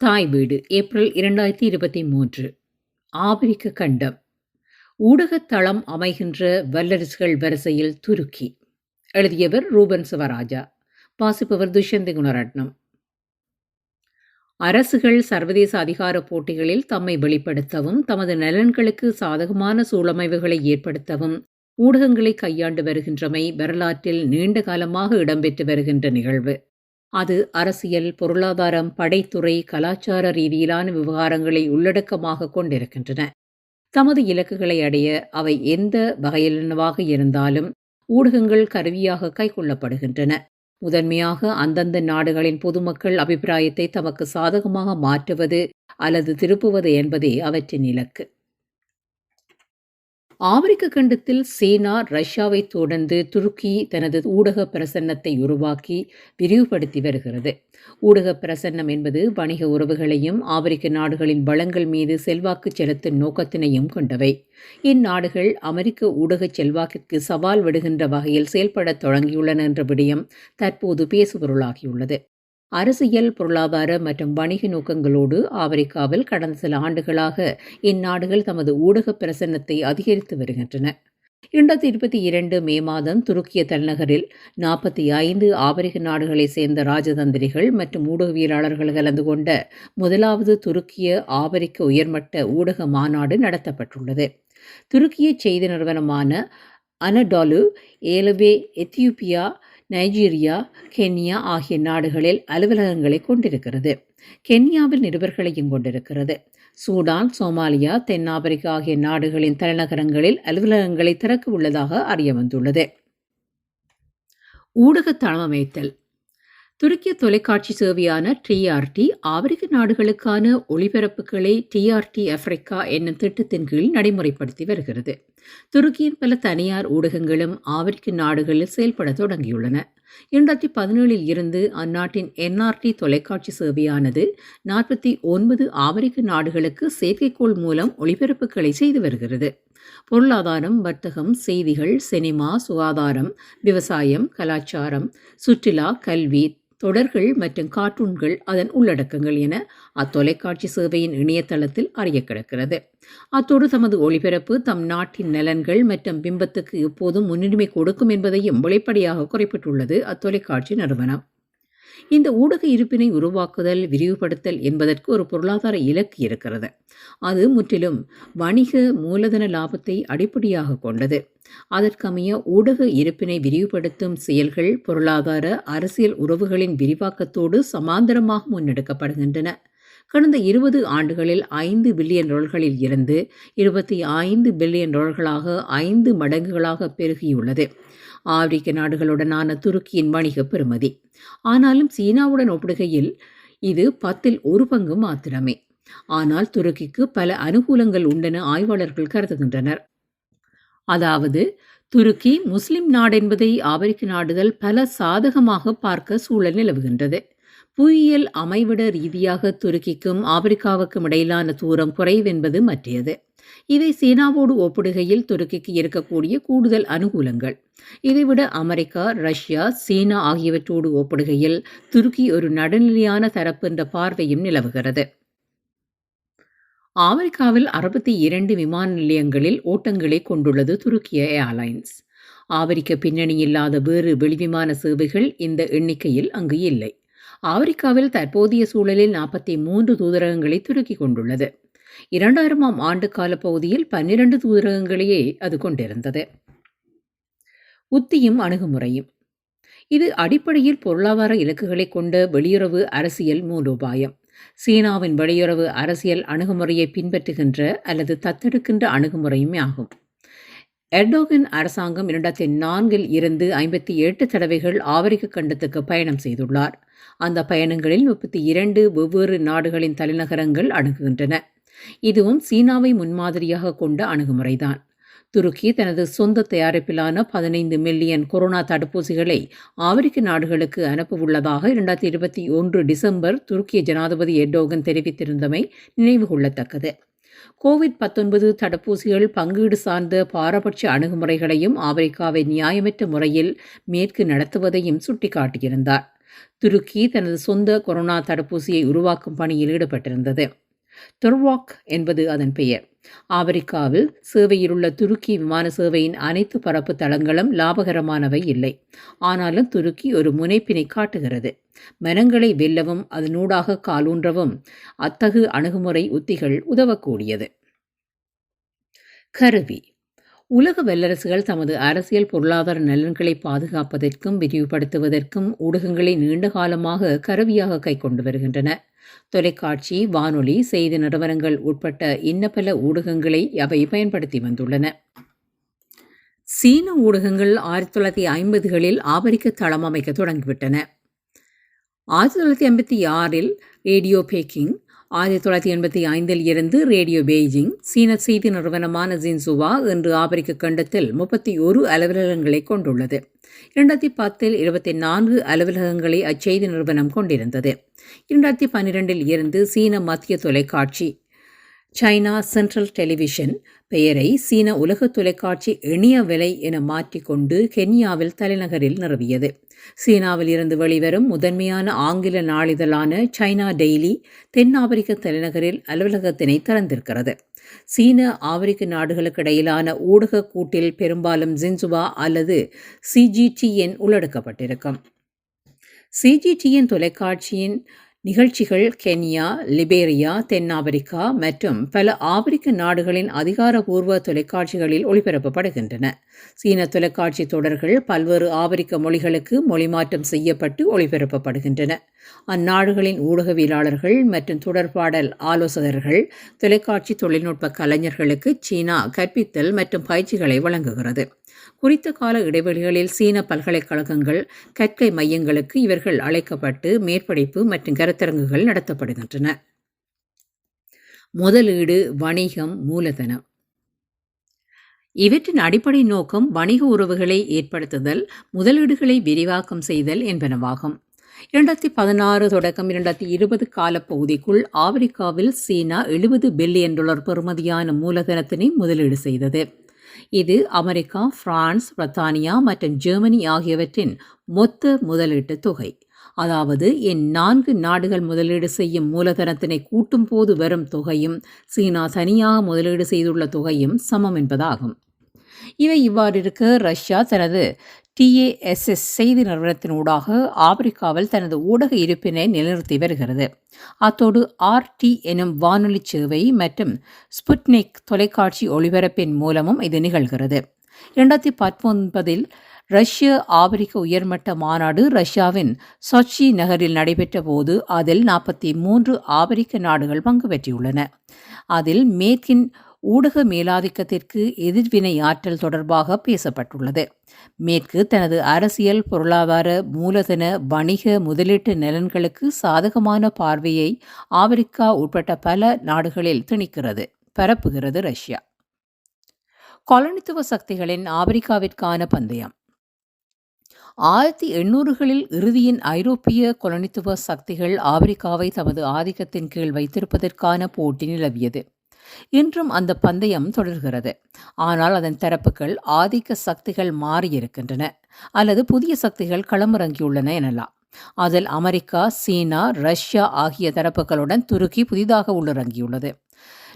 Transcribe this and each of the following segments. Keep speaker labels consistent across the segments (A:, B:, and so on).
A: தாய் வீடு ஏப்ரல் இரண்டாயிரத்தி இருபத்தி மூன்று. ஆப்பிரிக்க கண்டம். ஊடகத்தளம் அமைகின்ற வல்லரசுகள் வரிசையில் துருக்கி. எழுதியவர் ரூபன் சிவராஜா. வாசிப்பவர் துஷ்யந்தி குணரட்னம். அரசுகள் சர்வதேச அதிகார போட்டிகளில் தம்மை வெளிப்படுத்தவும் தமது நலன்களுக்கு சாதகமான சூழமைவுகளை ஏற்படுத்தவும் ஊடகங்களை கையாண்டு வருகின்றமை வரலாற்றில் நீண்ட காலமாக இடம்பெற்று வருகின்ற நிகழ்வு. அது அரசியல் பொருளாதாரம் படைத்துறை கலாச்சார ரீதியிலான விவகாரங்களை உள்ளடக்கமாக கொண்டிருக்கின்றன. தமது இலக்குகளை அடைய அவை எந்த வகையிலானவாக இருந்தாலும் ஊடகங்கள் கருவியாக கைக்கொள்ளப்படுகின்றன. முதன்மையாக அந்தந்த நாடுகளின் பொதுமக்கள் அபிப்பிராயத்தை தமக்கு சாதகமாக மாற்றுவது அல்லது திருப்புவது என்பதே அவற்றின் இலக்கு. ஆப்பிரிக்க கண்டத்தில் சீனா ரஷ்யாவை தொடர்ந்து துருக்கி தனது ஊடக பிரசன்னத்தை உருவாக்கி விரிவுபடுத்தி வருகிறது. ஊடக பிரசன்னம் என்பது வணிக உறவுகளையும் ஆப்பிரிக்க நாடுகளின் வளங்கள் மீது செல்வாக்கு செலுத்தும் நோக்கத்தினையும் கொண்டவை. இந்நாடுகள் அமெரிக்க ஊடக செல்வாக்கிற்கு சவால் விடுகின்ற வகையில் செயல்படத் தொடங்கியுள்ளன என்ற விடயம் தற்போது பேசுபொருளாகியுள்ளது. அரசியல் பொருளாதார மற்றும் வணிக நோக்கங்களோடு ஆப்பிரிக்காவில் கடந்த சில ஆண்டுகளாக இந்நாடுகள் தமது ஊடக பிரசன்னத்தை அதிகரித்து வருகின்றன. இரண்டாயிரத்தி இருபத்தி இரண்டு மே மாதம் துருக்கிய தலைநகரில் நாற்பத்தி ஐந்து ஆப்பிரிக்க நாடுகளைச் சேர்ந்த ராஜதந்திரிகள் மற்றும் ஊடகவியலாளர்கள் கலந்து கொண்ட முதலாவது துருக்கிய ஆப்பிரிக்க உயர்மட்ட ஊடக மாநாடு நடத்தப்பட்டுள்ளது. துருக்கிய செய்தி நிறுவனமான அனடாலு ஏலவே எத்தியோப்பியா நைஜீரியா கென்யா ஆகிய நாடுகளில் அலுவலகங்களை கொண்டிருக்கிறது. கென்யாவில் நிருபர்களையும் கொண்டிருக்கிறது. சூடான் சோமாலியா தென்னாப்பிரிக்கா ஆகிய நாடுகளின் தலைநகரங்களில் அலுவலகங்களை திறக்க உள்ளதாக அறிய வந்துள்ளது. ஊடக தளமமைத்தல் துருக்கிய தொலைக்காட்சி சேவையான டிஆர்டி ஆப்பிரிக்க நாடுகளுக்கான ஒளிபரப்புகளை டிஆர்டி ஆப்பிரிக்கா என்னும் திட்டத்தின் கீழ் நடைமுறைப்படுத்தி வருகிறது. துருக்கியின் பல தனியார் ஊடகங்களும் ஆப்பிரிக்க நாடுகளில் செயல்பட தொடங்கியுள்ளன. இரண்டாயிரத்தி பதினேழில் இருந்து அந்நாட்டின் என்ஆர்டி தொலைக்காட்சி சேவையானது நாற்பத்தி ஒன்பது ஆப்பிரிக்க நாடுகளுக்கு செயற்கைக்கோள் மூலம் ஒளிபரப்புகளை செய்து வருகிறது. பொருளாதாரம் வர்த்தகம் செய்திகள் சினிமா சுகாதாரம் விவசாயம் கலாச்சாரம் சுற்றுலா கல்வி தொடர்கள் மற்றும் கார்ட்டூன்கள் அதன் உள்ளடக்கங்கள் என அத்தொலைக்காட்சி சேவையின் இணையதளத்தில் அறிய கிடக்கிறது. அத்தோடு தமது ஒளிபரப்பு தம் நாட்டின் நலன்கள் மற்றும் பிம்பத்துக்கு எப்போதும் முன்னுரிமை கொடுக்கும் என்பதையும் வெளிப்படையாக குறிப்பிட்டுள்ளது அத்தொலைக்காட்சி நிறுவனம். இந்த ஊடக இருப்பினை உருவாக்குதல் விரிவுபடுத்தல் என்பதற்கு ஒரு பொருளாதார இலக்கு இருக்கிறது. அது முற்றிலும் வணிக மூலதன லாபத்தை அடிப்படையாக கொண்டது. அதற்கமைய ஊடக இருப்பினை விரிவுபடுத்தும் செயல்கள் பொருளாதார அரசியல் உறவுகளின் விரிவாக்கத்தோடு சமாந்தரமாக முன்னெடுக்கப்படுகின்றன. கடந்த இருபது ஆண்டுகளில் ஐந்து பில்லியன் டாலர்களில் இருந்து இருபத்தி ஐந்து பில்லியன் டாலர்களாக ஐந்து மடங்குகளாக பெருகியுள்ளது. ஆப்பிரிக்க நாடுகளுடனான துருக்கியின் வணிக பெறுமதி ஆனாலும் சீனாவுடன் ஒப்பிடுகையில் இது பத்தில் ஒரு பங்கு மாத்திரமே. ஆனால் துருக்கிக்கு பல அனுகூலங்கள் உண்டென ஆய்வாளர்கள் கருதுகின்றனர். அதாவது துருக்கி முஸ்லிம் நாடென்பதை ஆப்பிரிக்க நாடுகள் பல சாதகமாக பார்க்க சூழல் நிலவுகின்றது. புவியியல் அமைவிட ரீதியாக துருக்கிக்கும் ஆப்பிரிக்காவுக்கும் இடையிலான தூரம் குறைவென்பது மற்றியது இவை சீனாவோடு ஒப்பிடுகையில் துருக்கிக்கு இருக்கக்கூடிய கூடுதல் அனுகூலங்கள். இதைவிட அமெரிக்கா ரஷ்யா சீனா ஆகியவற்றோடு ஒப்பிடுகையில் துருக்கி ஒரு நடுநிலையான தரப்பு என்ற பார்வையும் நிலவுகிறது. அமெரிக்காவில் அறுபத்தி இரண்டு விமான நிலையங்களில் ஓட்டங்களை கொண்டுள்ளது துருக்கிய ஏர்லைன்ஸ். ஆப்பிரிக்க பின்னணி இல்லாத வேறு வெளிவிமான சேவைகள் இந்த எண்ணிக்கையில் அங்கு இல்லை. ஆப்பிரிக்காவில் தற்போதைய சூழலில் நாற்பத்தி மூன்று தூதரகங்களை துருக்கி கொண்டுள்ளது. இரண்டாயிரமாம் ஆண்டு கால பகுதியில் பன்னிரண்டு தூதரகங்களையே அது கொண்டிருந்தது. உத்தியும் அணுகுமுறையும். இது அடிப்படையில் பொருளாதார இலக்குகளை கொண்ட வெளியுறவு அரசியல் மூலோபாயம் சீனாவின் வெளியுறவு அரசியல் அணுகுமுறையை பின்பற்றுகின்ற அல்லது தத்தெடுக்கின்ற அணுகுமுறையுமே ஆகும். எர்டோகன் அரசாங்கம் இரண்டாயிரத்தி நான்கில் இருந்து ஐம்பத்தி எட்டு தடவைகள் ஆப்பிரிக்க கண்டத்துக்கு பயணம் செய்துள்ளார். அந்த பயணங்களில் முப்பத்தி இரண்டு வெவ்வேறு நாடுகளின் தலைநகரங்கள் அணுகுகின்றன இதுவும் சீனாவை முன்மாதிரியாக கொண்ட அணுகுமுறைதான். துருக்கி தனது சொந்த தயாரிப்பிலான பதினைந்து மில்லியன் கொரோனா தடுப்பூசிகளை ஆப்பிரிக்க நாடுகளுக்கு அனுப்பவுள்ளதாக இரண்டாயிரத்தி இருபத்தி ஒன்று டிசம்பர் துருக்கிய ஜனாதிபதி எர்டோகன் தெரிவித்திருந்தமை நினைவு கொள்ளத்தக்கது. கோவிட் பத்தொன்பது தடுப்பூசிகள் பங்கீடு சார்ந்த பாரபட்ச அணுகுமுறைகளையும் ஆப்பிரிக்காவை நியாயமற்ற முறையில் மேற்கு நடத்துவதையும் சுட்டிக்காட்டியிருந்தார். துருக்கி தனது சொந்த கொரோனா தடுப்பூசியை உருவாக்கும் பணியில் ஈடுபட்டிருந்தது. துர்வாக் என்பது அதன் பெயர். ஆப்பிரிக்காவில் சேவையிலுள்ள துருக்கி விமான சேவையின் அனைத்து பரப்பு தளங்களும் லாபகரமானவை இல்லை. ஆனாலும் துருக்கி ஒரு முனைப்பினை காட்டுகிறது. மனங்களை வெல்லவும் அதனூடாக காலூன்றவும் அத்தகு அணுகுமுறை உத்திகள் உதவக்கூடியது. கருவி. உலக வல்லரசுகள் தமது அரசியல் பொருளாதார நலன்களை பாதுகாப்பதற்கும் விரிவுபடுத்துவதற்கும் ஊடகங்களை நீண்ட காலமாக கருவியாக கைக்கொண்டு வருகின்றன. தொலைக்காட்சி வானொலி செய்தி நிறுவனங்கள் உட்பட்ட இன்ன பல ஊடகங்களை அவை பயன்படுத்தி வந்துள்ளன. சீன ஊடகங்கள் ஆயிரத்தி தொள்ளாயிரத்தி ஐம்பதுகளில் ஆபரிக்க தளம் அமைக்க தொடங்கிவிட்டன. ஆயிரத்தி தொள்ளாயிரத்தி ஐம்பத்தி ஆறில் ரேடியோ பேக்கிங் ஆயிரத்தி தொள்ளாயிரத்தி எண்பத்தி ஐந்தில் இருந்து ரேடியோ பெய்ஜிங் சீன செய்தி நிறுவனமான ஜின்சுவா என்று ஆப்பிரிக்க கண்டத்தில் முப்பத்தி ஒரு அலுவலகங்களை கொண்டுள்ளது. இரண்டாயிரத்தி பத்தில் இருபத்தி நான்கு அலுவலகங்களை அச்செய்தி நிறுவனம் கொண்டிருந்தது. இரண்டாயிரத்தி பன்னிரெண்டில் இருந்து சீன மத்திய தொலைக்காட்சி சைனா சென்ட்ரல் டெலிவிஷன் பெயரை சீன உலக தொலைக்காட்சி இணைய விலை என மாற்றிக்கொண்டு கென்யாவில் தலைநகரில் நிறுவியது. சீனாவில் இருந்து வெளிவரும் முதன்மையான ஆங்கில நாளிதழான சைனா டெய்லி தென்னாப்பிரிக்க தலைநகரில் அலுவலகத்தினை திறந்திருக்கிறது. சீன ஆப்பிரிக்க நாடுகளுக்கு இடையிலான ஊடக கூட்டில் பெரும்பாலும் ஜின்சுவா அல்லது சிஜிடிஎன் உள்ளடக்கப்பட்டிருக்கும். சிஜிடிஎன் தொலைக்காட்சியின் நிகழ்ச்சிகள் கென்யா லிபேரியா தென்னாப்பிரிக்கா மற்றும் பல ஆப்பிரிக்க நாடுகளின் அதிகாரபூர்வ தொலைக்காட்சிகளில் ஒளிபரப்பப்படுகின்றன. சீன தொலைக்காட்சி தொடர்கள் பல்வேறு ஆப்பிரிக்க மொழிகளுக்கு மொழிமாற்றம் செய்யப்பட்டு ஒளிபரப்பப்படுகின்றன. அந்நாடுகளின் ஊடகவியலாளர்கள் மற்றும் தொடர்பாடல் ஆலோசகர்கள் தொலைக்காட்சி தொழில்நுட்ப கலைஞர்களுக்கு சீனா கற்பித்தல் மற்றும் பயிற்சிகளை வழங்குகிறது. குறித்த கால இடைவெளிகளில் சீன பல்கலைக்கழகங்கள் கற்கை மையங்களுக்கு இவர்கள் அழைக்கப்பட்டு மேற்படிப்பு மற்றும் கருத்தரங்குகள் நடத்தப்படுகின்றன. முதலீடு வணிகம் மூலதனம். இவற்றின் அடிப்படை நோக்கம் வணிக உறவுகளை ஏற்படுத்துதல் முதலீடுகளை விரிவாக்கம் செய்தல் என்பனவாகும். இரண்டாயிரத்தி பதினாறு தொடக்கம் இரண்டாயிரத்தி இருபது காலப்பகுதிக்குள் ஆப்பிரிக்காவில் சீனா எழுபது பில்லியன் டாலர் பெறுமதியான மூலதனத்தினை முதலீடு செய்தது. இது அமெரிக்கா பிரான்ஸ் பிரித்தானியா மற்றும் ஜெர்மனி ஆகியவற்றின் மொத்த முதலீட்டு தொகை. அதாவது என் நான்கு நாடுகள் முதலீடு செய்யும் மூலதனத்தினை கூட்டும் போது வரும் தொகையும் சீனா தனியாக முதலீடு செய்துள்ள தொகையும் சமம் என்பதாகும். இவை இவ்வாறு இருக்க ரஷ்யா தனது டிஏஎஸ்எஸ் செய்தி நிறுவனத்தினூடாக ஆப்பிரிக்காவில் தனது ஊடக இருப்பினை நிலைநிறுத்தி வருகிறது. அத்தோடு ஆர்டி எனும் வானொலி சேவை மற்றும் ஸ்புட்னிக் தொலைக்காட்சி ஒளிபரப்பின் மூலமும் இது நிகழ்கிறது. இரண்டாயிரத்தி பத்தொன்பதில் ரஷ்ய ஆப்பிரிக்க உயர்மட்ட மாநாடு ரஷ்யாவின் சொச்சி நகரில் நடைபெற்ற போது அதில் நாற்பத்தி மூன்று ஆப்பிரிக்க நாடுகள் பங்கு பெற்றியுள்ளன அதில் மேற்கின் ஊடக மேலாதிக்கத்திற்கு எதிர்வினை ஆற்றல் தொடர்பாக பேசப்பட்டுள்ளது. மேற்கு தனது அரசியல் பொருளாதார மூலதன வணிக முதலீட்டு நலன்களுக்கு சாதகமான பார்வையை ஆப்பிரிக்கா உட்பட்ட பல நாடுகளில் திணிக்கிறது பரப்புகிறது ரஷ்யா. கொலனித்துவ சக்திகளின் ஆப்பிரிக்காவிற்கான பந்தயம். ஆயிரத்தி எண்ணூறுகளில் இறுதியின் ஐரோப்பிய கொலனித்துவ சக்திகள் ஆப்பிரிக்காவை தமது ஆதிக்கத்தின் கீழ் வைத்திருப்பதற்கான போட்டி நிலவியது. இன்றும் அந்த பந்தயம் தொடர்கிறது. ஆனால் அதன் தரப்புகள் ஆதிக்க சக்திகள் மாறியிருக்கின்றன. அல்லது புதிய சக்திகள் களமிறங்கியுள்ளன எனலாம். அதில் அமெரிக்கா சீனா ரஷ்யா ஆகிய தரப்புகளுடன் துருக்கி புதிதாக உள்ளிறங்கியுள்ளது.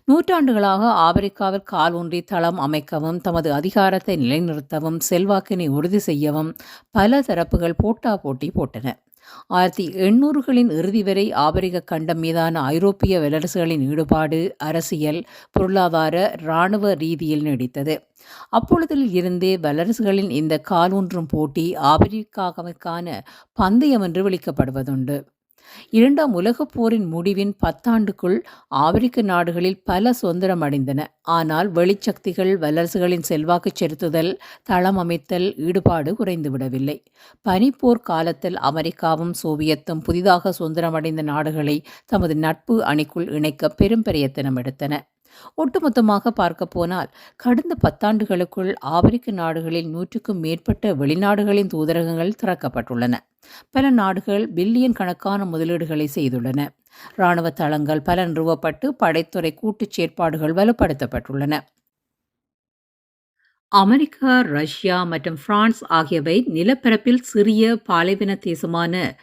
A: நூற்றாண்டுகளாக ஆப்பிரிக்காவில் கால் ஊன்றி தளம் அமைக்கவும் தமது அதிகாரத்தை நிலைநிறுத்தவும் செல்வாக்கினை உறுதி செய்யவும் பல தரப்புகள் போட்டா போட்டி போட்டன. ஆயிரத்தி எண்ணூறுகளின் இறுதி வரை ஆபிரிக்க கண்டம் மீதான ஐரோப்பிய வல்லரசுகளின் ஈடுபாடு அரசியல் பொருளாதார இராணுவ ரீதியில் நீடித்தது. அப்பொழுதில் இருந்தே வல்லரசுகளின் இந்த காலூன்றும் போட்டி ஆபிரிக்காவுக்கான பந்தயம் என்று விளிக்கப்படுவதுண்டு. இரண்டாம் உலகப் போரின் முடிவின் பத்தாண்டுக்குள் ஆப்பிரிக்க நாடுகளில் பல சுதந்திரம் அடைந்தன. ஆனால் வெளிச்சக்திகள் வல்லரசுகளின் செல்வாக்கு செலுத்துதல் தளம் அமைத்தல் ஈடுபாடு குறைந்துவிடவில்லை. பனிப்போர் காலத்தில் அமெரிக்காவும் சோவியத்தும் புதிதாக சுதந்திரமடைந்த நாடுகளை தமது நட்பு அணிக்குள் இணைக்க பெரும் பிரயத்தனம் எடுத்தன. ஒட்டுமொத்தமாக பார்க்க போனால் கடந்த பத்தாண்டுகளுக்குள் ஆப்பிரிக்க நாடுகளில் நூற்றுக்கும் மேற்பட்ட வெளிநாடுகளின் தூதரகங்கள் திறக்கப்பட்டுள்ளன. பல நாடுகள் பில்லியன் கணக்கான முதலீடுகளை செய்துள்ளன. இராணுவ தளங்கள் பல நிறுவப்பட்டு படைத்துறை கூட்டுச் செயற்பாடுகள் வலுப்படுத்தப்பட்டுள்ளன. அமெரிக்கா, ரஷ்யா மற்றும் பிரான்ஸ் ஆகியவை நிலப்பரப்பில் சிறிய பாலைவன தேசமான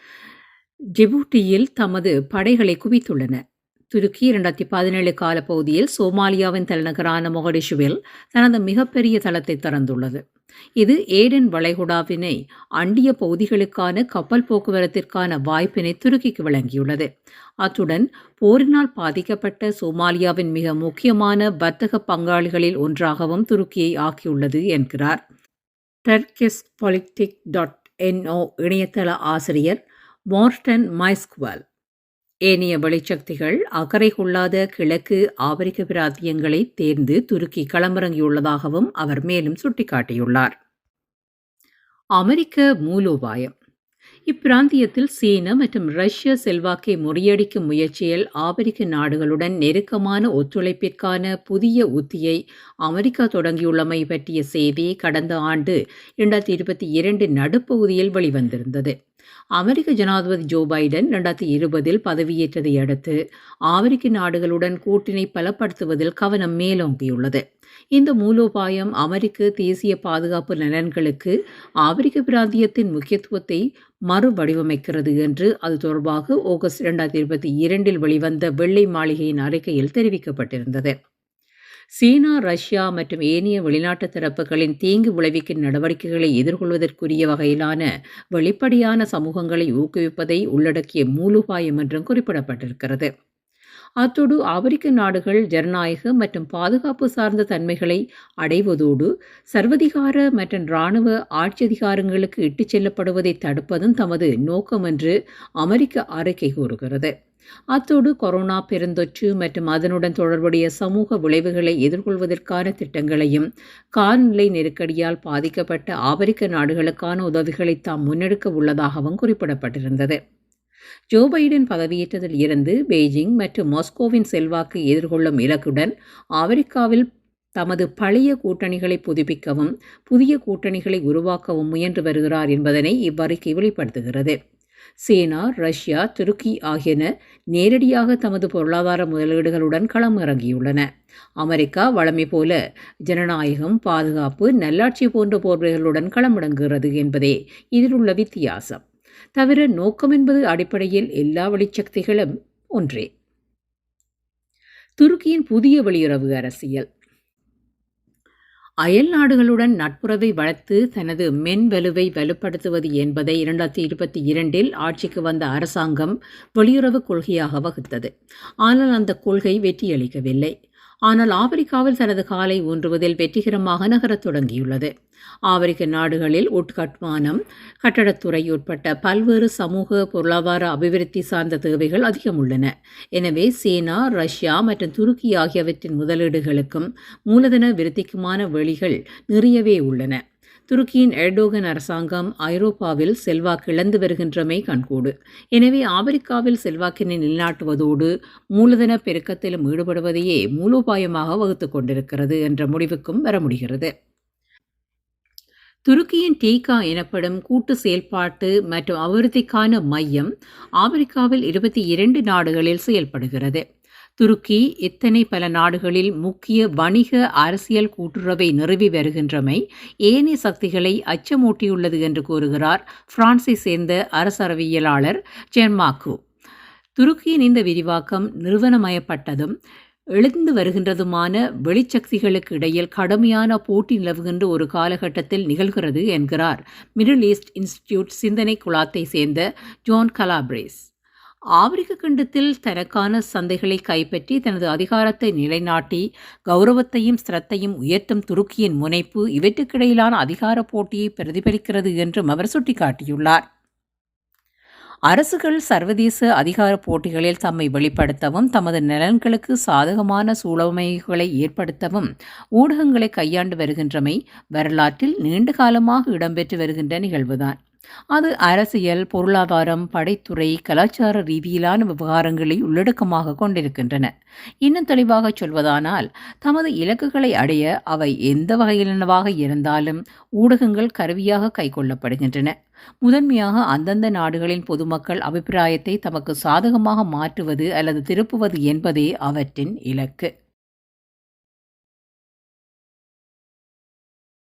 A: ஜிபூட்டியில் தமது படைகளை குவித்துள்ளன. துருக்கி 2017 காலப்பகுதியில் சோமாலியாவின் தலைநகரான மொகடிஷுவில் தனது மிகப்பெரிய தளத்தை திறந்துள்ளது. இது ஏடன் வளைகுடாவினை அண்டிய பகுதிகளுக்கான கப்பல் போக்குவரத்திற்கான வாய்ப்பினை துருக்கிக்கு வழங்கியுள்ளது. அத்துடன் போரினால் பாதிக்கப்பட்ட சோமாலியாவின் மிக முக்கியமான வர்த்தக பங்காளிகளில் ஒன்றாகவும் துருக்கியை ஆக்கியுள்ளது என்கிறார். டர்கிஷ்பொலிடிக் டாட் என்ஓ இணையதள ஆசிரியர் மோர்டன் மைஸ்குவல். ஏனைய வெளிச்சக்திகள் அக்கறை கொள்ளாத கிழக்கு ஆப்பிரிக்க பிராந்தியங்களை தேர்ந்து துருக்கி களமிறங்கியுள்ளதாகவும் அவர் மேலும் சுட்டிக்காட்டியுள்ளார். அமெரிக்க மூலோபாயம் இப்பிராந்தியத்தில் சீன மற்றும் ரஷ்ய செல்வாக்கை முறியடிக்கும் முயற்சியில் ஆபிரிக்க நாடுகளுடன் நெருக்கமான ஒத்துழைப்பிற்கான புதிய உத்தியை அமெரிக்கா தொடங்கியுள்ளமை பற்றிய செய்தி கடந்த ஆண்டு 2022 நடுப்பகுதியில் வெளிவந்திருந்தது. அமெரிக்க ஜனாதிபதி ஜோ பைடன் 2020இல் பதவியேற்றதை அடுத்து ஆப்பிரிக்க நாடுகளுடன் கூட்டினை பலப்படுத்துவதில் கவனம் மேலோங்கியுள்ளது. இந்த மூலோபாயம் அமெரிக்க தேசிய பாதுகாப்பு நலன்களுக்கு ஆப்பிரிக்க பிராந்தியத்தின் முக்கியத்துவத்தை மறுவடிவமைக்கிறது என்று அது தொடர்பாக ஆகஸ்ட் 2022இல் வெளிவந்த வெள்ளை மாளிகையின் அறிக்கையில் தெரிவிக்கப்பட்டிருந்தது. சீனா, ரஷ்யா மற்றும் ஏனைய வெளிநாட்டு தரப்புகளின் தீங்கு விளைவிக்கும் நடவடிக்கைகளை எதிர்கொள்வதற்குரிய வகையிலான வெளிப்படையான சமூகங்களை ஊக்குவிப்பதை உள்ளடக்கிய மூலுபாயம் என்றும் குறிப்பிடப்பட்டிருக்கிறது. அத்தோடு ஆபிரிக்க நாடுகள் ஜனநாயக மற்றும் பாதுகாப்பு சார்ந்த தன்மைகளை அடைவதோடு சர்வதிகார மற்றும் இராணுவ ஆட்சியதிகாரங்களுக்கு இட்டுச் செல்லப்படுவதை தடுப்பதும் தமது நோக்கம் என்று அமெரிக்க அறிக்கை கூறுகிறது. அத்தோடு கொரோனா பெருந்தொற்று மற்றும் அதனுடன் தொடர்புடைய சமூக விளைவுகளை எதிர்கொள்வதற்கான திட்டங்களையும் காலநிலை நெருக்கடியால் பாதிக்கப்பட்ட ஆப்பிரிக்க நாடுகளுக்கான உதவிகளை தாம் முன்னெடுக்க உள்ளதாகவும் குறிப்பிடப்பட்டிருந்தது. ஜோ பைடன் பதவியேற்றதில் இருந்து பெய்ஜிங் மற்றும் மாஸ்கோவின் செல்வாக்கு எதிர்கொள்ளும் இலக்குடன் ஆபிரிக்காவில் தமது பழைய கூட்டணிகளை புதுப்பிக்கவும் புதிய கூட்டணிகளை உருவாக்கவும் முயன்று வருகிறார் என்பதனை இவ்வறிக்கை வெளிப்படுத்துகிறது. சீனா, ரஷ்யா, துருக்கி ஆகியன நேரடியாக தமது பொருளாதார முதலீடுகளுடன் களமிறங்கியுள்ளன. அமெரிக்கா வளமை போல ஜனநாயகம், பாதுகாப்பு, நல்லாட்சி போன்ற போர்வைகளுடன் களமிறங்குகிறது என்பதே இதில் உள்ள வித்தியாசம். தவிர நோக்கம் என்பது அடிப்படையில் எல்லா வெளிச்சக்திகளும் ஒன்றே. துருக்கியின் புதிய வெளியுறவு அரசியல் அயல் நாடுகளுடன் நட்புறவை வளர்த்து தனது மென்வலுவை வலுப்படுத்துவது என்பதை 2022இல் ஆட்சிக்கு வந்த அரசாங்கம் வெளியுறவுக் கொள்கையாக வகுத்தது. ஆனால் அந்தக் கொள்கை வெற்றியளிக்கவில்லை. ஆனால் ஆப்பிரிக்காவில் தனது காலை ஊன்றுவதில் வெற்றிகரமாக நகரத் தொடங்கியுள்ளது. ஆபிரிக்க நாடுகளில் உட்கட்மானம் கட்டடத்துறை உட்பட்ட பல்வேறு சமூக, பொருளாதார அபிவிருத்தி சார்ந்த தேவைகள் அதிகம் உள்ளன. எனவே சீனா, ரஷ்யா மற்றும் துருக்கி ஆகியவற்றின் முதலீடுகளுக்கும் மூலதன விருத்திக்குமான வழிகள் நிறையவே உள்ளன. துருக்கியின் எர்டோகன் அரசாங்கம் ஐரோப்பாவில் செல்வாக்கிழந்து வருகின்றமை கண்கூடு. எனவே ஆப்பிரிக்காவில் செல்வாக்கினை நிலைநாட்டுவதோடு மூலதன பெருக்கத்திலும் ஈடுபடுவதையே மூலோபாயமாக வகுத்துக் கொண்டிருக்கிறது என்ற முடிவுக்கும் வர முடிகிறது. துருக்கியின் டீகா எனப்படும் கூட்டு செயல்பாட்டு மற்றும் அபிவிருத்திக்கான மையம் ஆப்பிரிக்காவில் இருபத்தி இரண்டு நாடுகளில் செயல்படுகிறது. துருக்கி இத்தனை பல நாடுகளில் முக்கிய வணிக, அரசியல் கூட்டுறவை நிறுவி வருகின்றமை ஏனைய சக்திகளை அச்சமூட்டியுள்ளது என்று கூறுகிறார் பிரான்சை சேர்ந்த அரசறவியலாளர் ஜென்மாக்கு துருக்கியின் இந்த விரிவாக்கம் நிறுவனமயப்பட்டதும் எழுந்து வருகின்றதுமான வெளிச்சக்திகளுக்கு இடையில் கடுமையான போட்டி நிலவுகின்ற ஒரு காலகட்டத்தில் நிகழ்கிறது என்கிறார் மிடில் ஈஸ்ட் இன்ஸ்டிடியூட் சிந்தனை குழாத்தை சேர்ந்த ஜோன் கலாப்ரேஸ். ஆப்பிரிக்க கண்டத்தில் தனக்கான சந்தைகளை கைப்பற்றி தனது அதிகாரத்தை நிலைநாட்டி கௌரவத்தையும் ஸ்திரத்தையும் உயர்த்தும் துருக்கியின் முனைப்பு இவற்றுக்கிடையிலான அதிகார போட்டியை பிரதிபலிக்கிறது என்றும் அவர் சுட்டிக்காட்டியுள்ளார். அரசுகள் சர்வதேச அதிகார போட்டிகளில் தம்மை வெளிப்படுத்தவும் தமது நலன்களுக்கு சாதகமான சூழமைகளை ஏற்படுத்தவும் ஊடகங்களை கையாண்டு வருகின்றமை வரலாற்றில் நீண்ட காலமாக இடம்பெற்று வருகின்ற நிகழ்வுதான். அது அரசியல், பொருளாதாரம், படைத்துறை, கலாச்சார ரீதியிலான விவகாரங்களை உள்ளடக்கமாக கொண்டிருக்கின்றன. இன்னும் தெளிவாகச் சொல்வதானால் தமது இலக்குகளை அடைய அவை எந்த வகையிலானவாக இருந்தாலும் ஊடகங்கள் கருவியாக கைக்கொள்ளப்படுகின்றன. முதன்மையாக அந்தந்த நாடுகளின் பொதுமக்கள் அபிப்பிராயத்தை தமக்கு சாதகமாக மாற்றுவது அல்லது திருப்புவது என்பதே அவற்றின் இலக்கு.